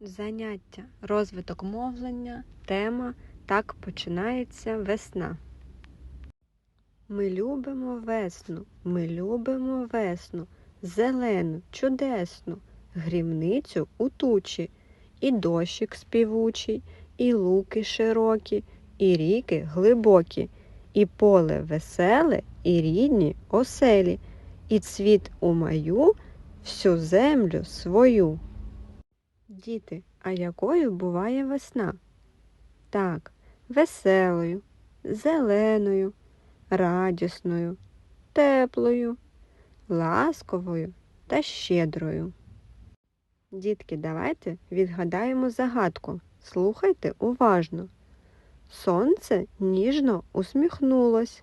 Заняття, розвиток мовлення, тема Так починається весна. Ми любимо весну, ми любимо весну, зелену, чудесну, грімницю у тучі, і дощик співучий, і луки широкі, і ріки глибокі, і поле веселе, і рідні оселі, і цвіт у маю всю землю свою. Діти, а якою буває весна? Так, веселою, зеленою, радісною, теплою, ласковою та щедрою. Дітки, давайте відгадаємо загадку. Слухайте уважно. Сонце ніжно усміхнулось,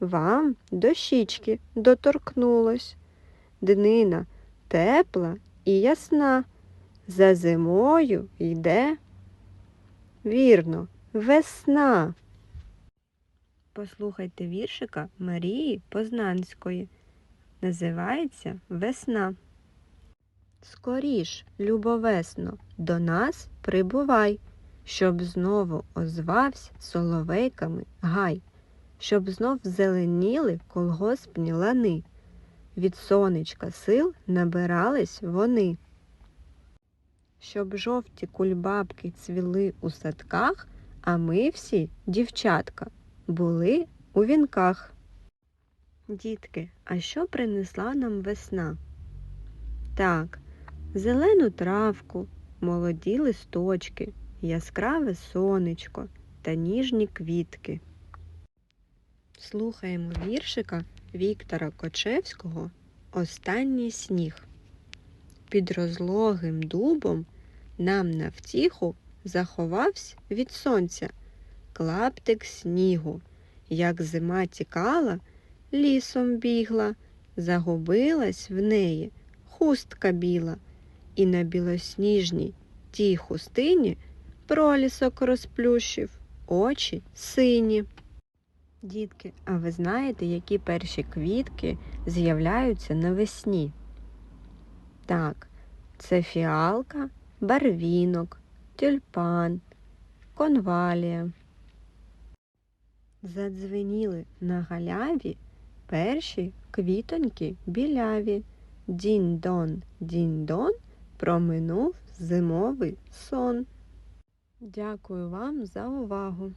вам до щічки доторкнулось. Днина тепла і ясна. За зимою йде. Вірно, весна. Послухайте віршика Марії Познанської. Називається Весна. Скоріш, любовесно, до нас прибувай, щоб знову озвався соловейками гай, щоб знов зеленіли колгоспні лани. Від сонечка сил набирались вони щоб жовті кульбабки цвіли у садках, а ми всі, дівчатка, були у вінках. Дітки, а що принесла нам весна? Так, зелену травку, молоді листочки, яскраве сонечко та ніжні квітки. Слухаємо віршика Віктора Кочевського Останній сніг. Під розлогим дубом нам на втіху заховався від сонця клаптик снігу. Як зима тікала, лісом бігла, загубилась в неї хустка біла, і на білосніжній тій хустині пролісок розплющив, очі сині. Дітки, а ви знаєте, які перші квітки з'являються навесні? Так, це фіалка, барвінок, тюльпан, конвалія. Задзвеніли на галяві перші квітоньки біляві. Дінь-дон, дінь-дон проминув зимовий сон. Дякую вам за увагу!